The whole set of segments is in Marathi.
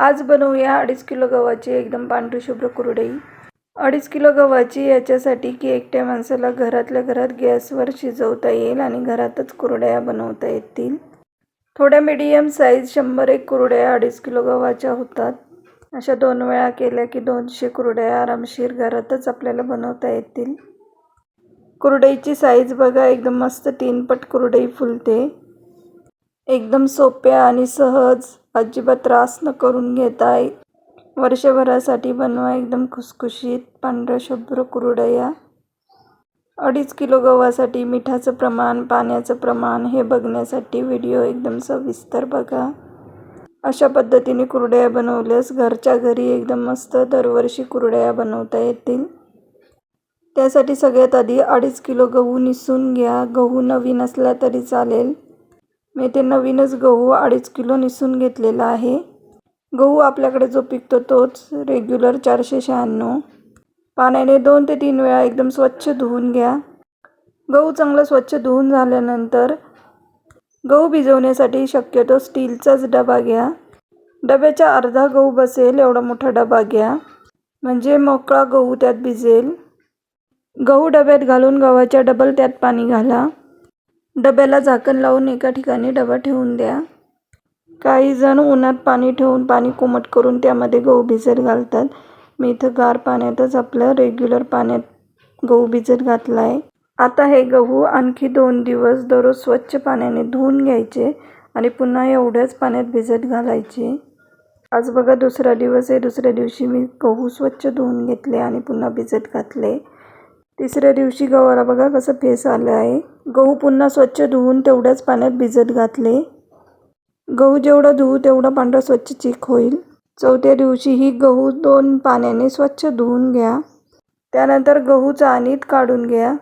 आज बनवूया अडीच किलो गव्हाची एकदम पांढरी शुभ्र कुरडई. अडीच किलो गव्हाची याच्यासाठी की एकट्या माणसाला घरातल्या घरात गॅसवर शिजवता येईल आणि घरातच कुरड्या बनवता येतील. थोड्या मीडियम साईज शंभर एक कुरड्या अडीच किलो गव्हाच्या होतात. अशा दोन वेळा केल्या की दोनशे कुरड्या आरामशीर घरातच आपल्याला बनवता येतील. कुरडईची साईज बघा एकदम मस्त तीनपट कुरडई फुलते. एकदम सोप्या आणि सहज अजिबात त्रास न करून घेता वर्षभरासाठी बनवा एकदम खुसखुशीत पांढऱ्या शुभ्र कुरडया. अडीच किलो गव्हासाठी मिठाचं प्रमाण पाण्याचं प्रमाण हे बघण्यासाठी व्हिडिओ एकदम सविस्तर बघा. अशा पद्धतीने कुरडया बनवल्यास घरच्या घरी एकदम मस्त दरवर्षी कुरडया बनवता येतील. त्यासाठी सगळ्यात आधी अडीच किलो गहू निसून घ्या. गहू नवीन असला तरी चालेल. मी ते नवीनच गहू अडीच किलो निसून घेतलेला आहे. गहू आपल्याकडे जो पिकतो तोच रेग्युलर चारशे शहाण्णव. पाण्याने दोन ते तीन वेळा एकदम स्वच्छ धुवून घ्या. गहू चांगलं स्वच्छ धुवून झाल्यानंतर गहू भिजवण्यासाठी शक्यतो स्टीलचाच डबा घ्या. डब्याच्या अर्धा गहू बसेल एवढा मोठा डबा घ्या. म्हणजे मोकळा गहू त्यात भिजेल. गहू डब्यात घालून गव्हाच्या डबल त्यात पाणी घाला. डब्याला झाकण लावून एका ठिकाणी डबा ठेवून द्या. काही जण उन्हात पाणी ठेवून पाणी कोमट करून त्यामध्ये गहू भिजत घालतात. मी इथं गार पाण्यातच आपलं रेग्युलर पाण्यात गहू भिजत घातला आहे आता हे गहू आणखी दोन दिवस दररोज स्वच्छ पाण्याने धुवून घ्यायचे आणि पुन्हा एवढ्याच पाण्यात भिजत घालायचे. आज बघा दुसरा दिवस आहे. दुसऱ्या दिवशी मी गहू स्वच्छ धुवून घेतले आणि पुन्हा भिजत घातले. तिसऱ्या दिवशी गव्हाला बघा कसं फेस आलं आहे. गहू पुन्हा स्वच्छ धुवून तेवढ्याच पाण्यात भिजत घातले. गहू जेवढा धुवू तेवढा पांढरा स्वच्छ चीक होईल. चौथ्या दिवशी ही गहू दोन पाण्याने स्वच्छ धुवून घ्या. त्यानंतर गहू चाळणीत काढून घ्या.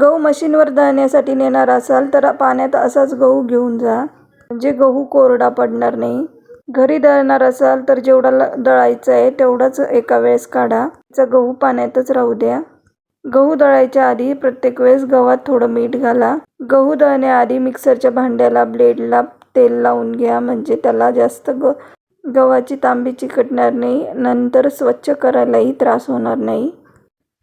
गहू मशीनवर दळण्यासाठी नेणार असाल तर पाण्यात असाच गहू घेऊन जा. म्हणजे गहू कोरडा पडणार नाही. घरी दळणार असाल तर जेवढा ल दळायचं आहे तेवढाच एका वेळेस काढा. त्याचा गहू पाण्यातच राहू द्या. गहू दळायच्या आधी प्रत्येक वेळेस गव्हात थोडं मीठ घाला. गहू दळण्याआधी मिक्सरच्या भांड्याला ब्लेडला तेल लावून घ्या म्हणजे त्याला जास्त ग गव्हाची तांबी चिकटणार नाही नंतर स्वच्छ करायलाही त्रास होणार नाही.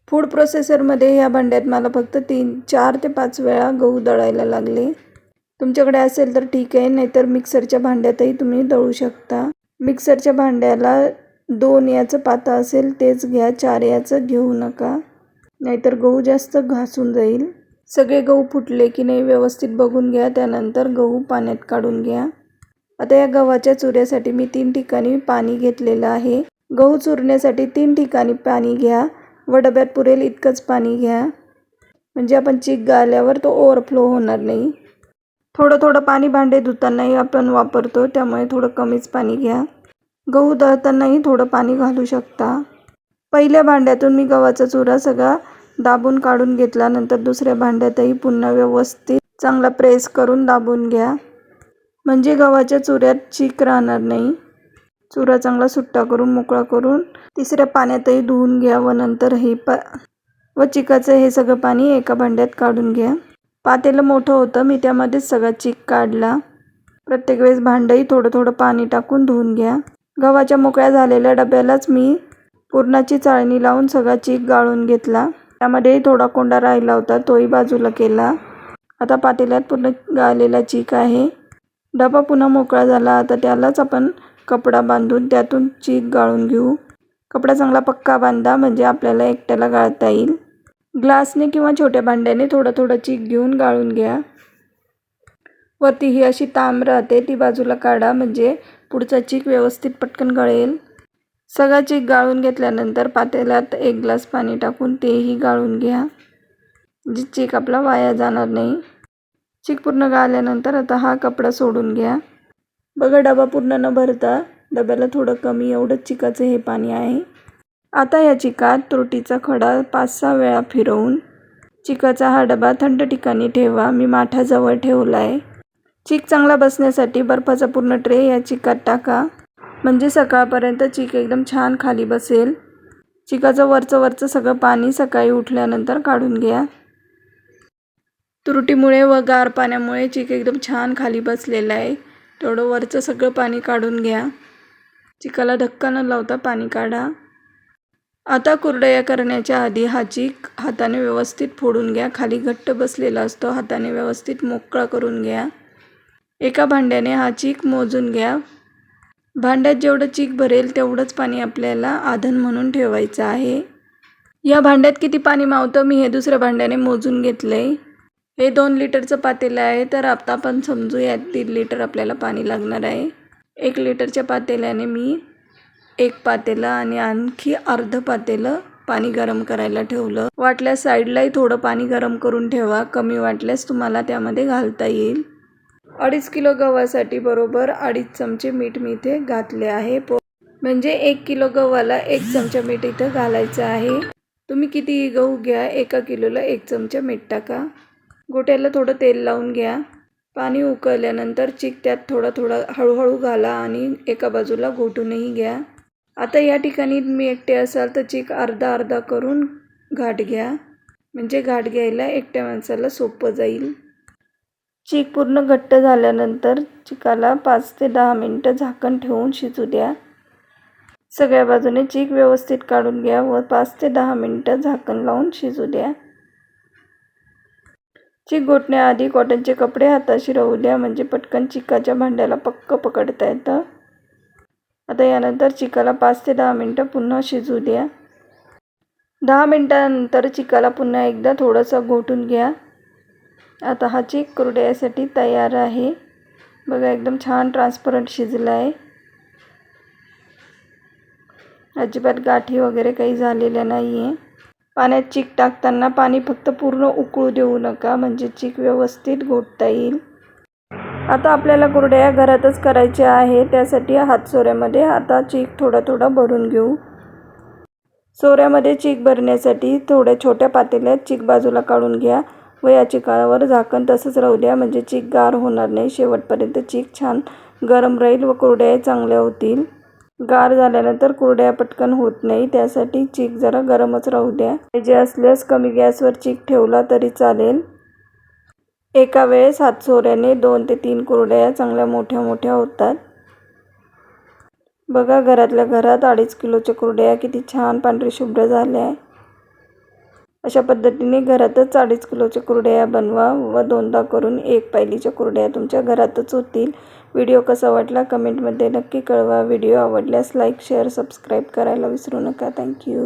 फूड प्रोसेसरमध्ये ह्या भांड्यात मला फक्त तीन चार ते पाच वेळा गहू दळायला लागले. तुमच्याकडे असेल तर ठीक आहे नाहीतर मिक्सरच्या भांड्यातही तुम्ही दळू शकता. मिक्सरच्या भांड्याला दोन याचं पाता असेल तेच घ्या चार याचं घेऊ नका. नाहीतर गहू जास्त घासून जाईल. सगळे गहू फुटले की नाही व्यवस्थित बघून घ्या त्यानंतर गहू पाण्यात काढून घ्या. आता या गव्हाच्या चुऱ्यासाठी मी तीन ठिकाणी पाणी घेतलेलं आहे. गहू चुरण्यासाठी तीन ठिकाणी पाणी घ्या. व डब्यात पुरेल इतकंच पाणी घ्या. म्हणजे आपण चीक गाळल्यावर तो ओव्हरफ्लो होणार नाही. थोडं थोडं पाणी भांडे धुतानाही आपण वापरतो त्यामुळे थोडं कमीच पाणी घ्या. गहू दळतानाही थोडं पाणी घालू शकता. पहिल्या भांड्यातून मी गव्हाचा चुरा सगळा दाबून काढून घेतला. नंतर दुसऱ्या भांड्यातही पुन्हा व्यवस्थित चांगला प्रेस करून दाबून घ्या. म्हणजे गव्हाच्या चुऱ्यात चीक राहणार नाही. चुरा चांगला सुट्टा करून मोकळा करून तिसऱ्या पाण्यातही धुवून घ्या व नंतर हे पा व चिकाचं हे सगळं पाणी एका भांड्यात काढून घ्या. पातेलं मोठं होतं मी त्यामध्येच सगळा चीक काढला. प्रत्येक वेळेस भांडंही थोडं थोडं पाणी टाकून धुवून घ्या. गव्हाच्या मोकळ्या झालेल्या डब्यालाच मी पुरणाची चाळणी लावून सगळा चीक गाळून घेतला. त्यामध्ये थोडा कोंडा राहिला होता तोही बाजूला केला. आता पातेल्यात पूर्ण गाळलेला चीक आहे. डबा पुन्हा मोकळा झाला. आता त्यालाच आपण कपडा बांधून त्यातून चीक गाळून घेऊ. कपडा चांगला पक्का बांधा म्हणजे आपल्याला एकट्याला गाळता येईल. ग्लासने किंवा छोट्या भांड्याने थोडं थोडं चीक घेऊन गाळून घ्या. वरती ही अशी ताम राहते ती बाजूला काढा म्हणजे पुढचा चीक व्यवस्थित पटकन गळेल. सगळा चीक गाळून घेतल्यानंतर पातेल्यात एक ग्लास पाणी टाकून तेही गाळून घ्या. जी चीक आपला वाया जाणार नाही. चीक पूर्ण गाळल्यानंतर आता हा कपडा सोडून घ्या. बघा डबा पूर्ण न भरता डब्याला थोडं कमी एवढंच चिकाचं हे पाणी आहे. आता या चिकात त्रुटीचा खडा पाच सहा वेळा फिरवून चिकाचा हा डबा थंड ठिकाणी ठेवा. मी माठाजवळ ठेवला आहे चीक चांगला बसण्यासाठी बर्फाचा पूर्ण ट्रे या चिकात टाका. म्हणजे सकाळपर्यंत चीक एकदम छान खाली बसेल. चिकाचं वरचं वरचं सगळं पाणी सकाळी उठल्यानंतर काढून घ्या. तुरटीमुळे व गार पाण्यामुळे चीक एकदम छान खाली बसलेलं आहे. तेवढं वरचं सगळं पाणी काढून घ्या. चिकाला धक्का न लावता पाणी काढा. आता कुरडया करण्याच्या आधी हा चीक हाताने व्यवस्थित फोडून घ्या. खाली घट्ट बसलेला असतो हाताने व्यवस्थित मोकळा करून घ्या. एका भांड्याने हा चीक मोजून घ्या. भांड्यात जेवढं चीक भरेल तेवढंच पाणी आपल्याला आधन म्हणून ठेवायचं आहे. या भांड्यात किती पाणी मावतं मी हे दुसऱ्या भांड्याने मोजून घेतलं आहे हे दोन लिटरचं पातेलं आहे तर आता आपण समजूयात दीड लिटर आपल्याला पाणी लागणार आहे. एक लिटरच्या पातेल्याने मी एक पातेलं आणि आणखी अर्ध पातेलं पाणी गरम करायला ठेवलं. वाटल्यास साईडलाही थोडं पाणी गरम करून ठेवा कमी वाटल्यास तुम्हाला त्यामध्ये घालता येईल. अडीच किलो गव्हासाठी बरोबर अडीच चमचे मीठ मी इथे घातले आहे. पो म्हणजे एक किलो गव्हाला एक चमचा मीठ इथं घालायचं आहे. तुम्ही कितीही गहू घ्या एका किलोला एक चमचा मीठ टाका. गोट्याला थोडं तेल लावून घ्या. पाणी उकळल्यानंतर चिक त्यात थोडं थोडं हळूहळू घाला आणि एका बाजूला घोटूनही घ्या. आता या ठिकाणी मी एकटे असाल तर चिक अर्धा अर्धा करून घाट घ्या. म्हणजे घाट घ्यायला एकट्या माणसाला सोपं जाईल. चीक पूर्ण घट्ट झाल्यानंतर चिकाला पाच ते दहा मिनटं झाकण ठेवून शिजू द्या. सगळ्या बाजूने चीक व्यवस्थित काढून घ्या व पाच ते दहा मिनटं झाकण लावून शिजू द्या. चीक गोठण्याआधी कॉटनचे कपडे हाताशी राहू द्या म्हणजे पटकन चिकाच्या भांड्याला पक्क पकडता येतं. आता यानंतर चिकाला पाच ते दहा मिनटं पुन्हा शिजू द्या. दहा मिनटानंतर चिकाला पुन्हा एकदा थोडंसं घोटून घ्या. आता हा चेक कुरड्यासाठी तयार आहे. बघा एकदम छान ट्रान्सपरंट शिजला आहे अजिबात गाठी वगैरे काही झालेल्या नाही आहे पाण्यात चीक टाकताना पाणी फक्त पूर्ण उकळू देऊ नका म्हणजे चीक व्यवस्थित घोटता येईल. आता आपल्याला कुरड्या घरातच करायच्या आहे त्यासाठी हात सोऱ्यामध्ये आता चीक थोडा थोडा भरून घेऊ. सोऱ्यामध्ये चीक भरण्यासाठी थोड्या छोट्या पातेल्यात चीक बाजूला काढून घ्या. व काळावर झाकण तसंच राहू द्या म्हणजे चीक गार होणार नाही. शेवटपर्यंत चीक छान गरम राहील व कुरड्याही चांगल्या होतील. गार झाल्यानंतर कुरड्या पटकन होत नाही त्यासाठी चीक जरा गरमच राहू द्या. पाहिजे असल्यास कमी गॅसवर चीक ठेवला तरी चालेल. एका वेळेस हातसोऱ्याने दोन ते तीन कुरड्या चांगल्या मोठ्या मोठ्या होतात. बघा घरातल्या घरात अडीच किलोच्या कुरड्या किती छान पांढरी शुभ्र झाल्या. आहे अशा पद्धतीने घरातच अडीच किलोच्या कुरड्या बनवा व दोनदा करून एक पायलीच्या कुरड्या तुमच्या घरातच होतील. व्हिडिओ कसा वाटला कमेंटमध्ये नक्की कळवा. व्हिडिओ आवडल्यास लाईक शेअर सबस्क्राईब करायला विसरू नका. थँक्यू.